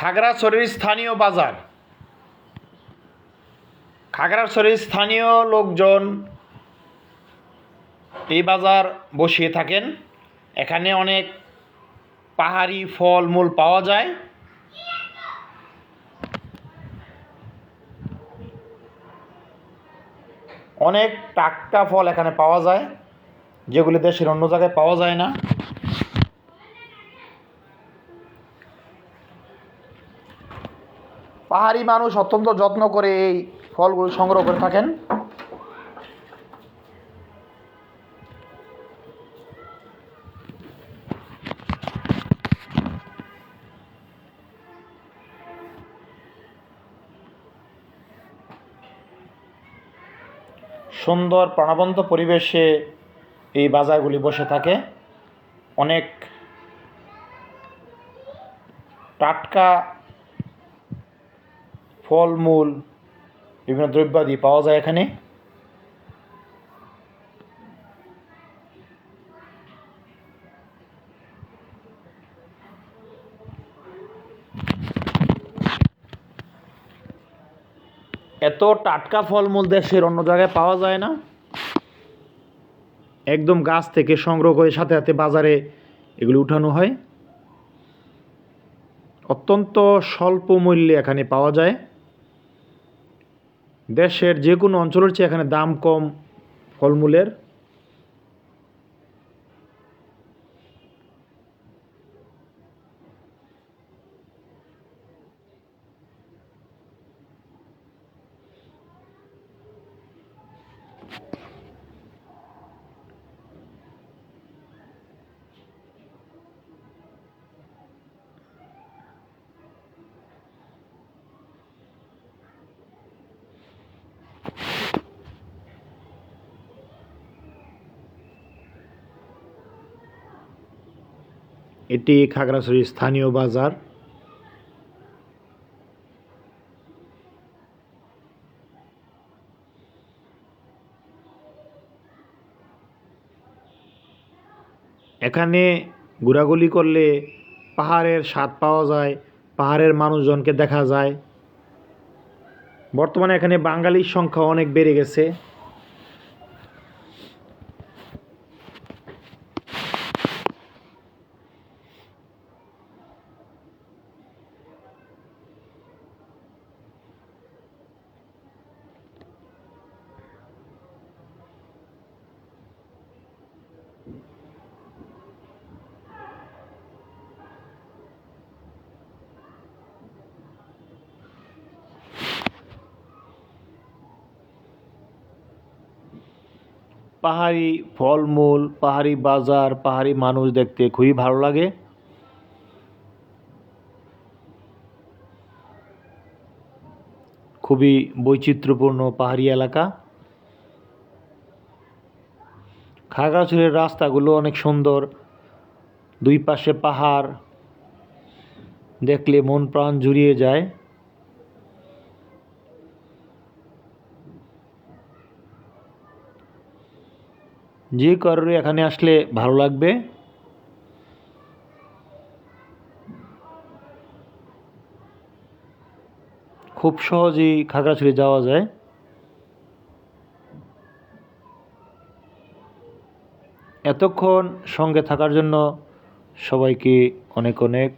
খাগড়াছড়ির স্থানীয় বাজার। খাগড়াছড়ির স্থানীয় লোকজন এই বাজার বসিয়ে থাকেন। এখানে অনেক পাহাড়ি ফল মূল পাওয়া যায়। অনেক টাটকা ফল এখানে পাওয়া যায়, যেগুলি দেশের অন্য জায়গায় পাওয়া যায় না। পাহাড়ি মানুষ অত্যন্ত যত্ন করে এই ফলগুলো সংগ্রহ করে থাকেন। সুন্দর প্রাণবন্ত পরিবেশে এই বাজারগুলি বসে থাকে। অনেক টাটকা ফলমূল, বিভিন্ন দ্রব্যাদি পাওয়া যায় এখানে। এত টাটকা ফলমূল দেশের অন্য জায়গায় পাওয়া যায় না। একদম গাছ থেকে সংগ্রহ করে সাথে সাথে বাজারে এগুলো উঠানো হয়। অত্যন্ত স্বল্প মূল্যে এখানে পাওয়া যায়। দেশের যে কোনো অঞ্চলের চেয়ে এখানে দাম কম ফলমূলের। এটি খাগড়াছড়ির স্থানীয় বাজার। এখানে ঘোরাঘুরি করলে পাহাড়ের স্বাদ পাওয়া যায়, পাহাড়ের মানুষজনকে দেখা যায়। বর্তমানে এখানে বাঙালির সংখ্যা অনেক বেড়ে গেছে। পাহাড়ি ফলমূল, পাহাড়ি বাজার, পাহাড়ি মানুষ দেখতে খুবই ভালো লাগে। খুবই বৈচিত্র্যপূর্ণ পাহাড়ি এলাকা। খাগড়াছড়ির রাস্তাগুলো অনেক সুন্দর। দুই পাশে পাহাড়। দেখলে মন প্রাণ জুড়িয়ে যায়। যে কারোর এখানে আসলে ভালো লাগবে। খুব সহজেই খাগড়াছড়ি যাওয়া যায়। এতক্ষণ সঙ্গে থাকার জন্য সবাইকে অনেক অনেক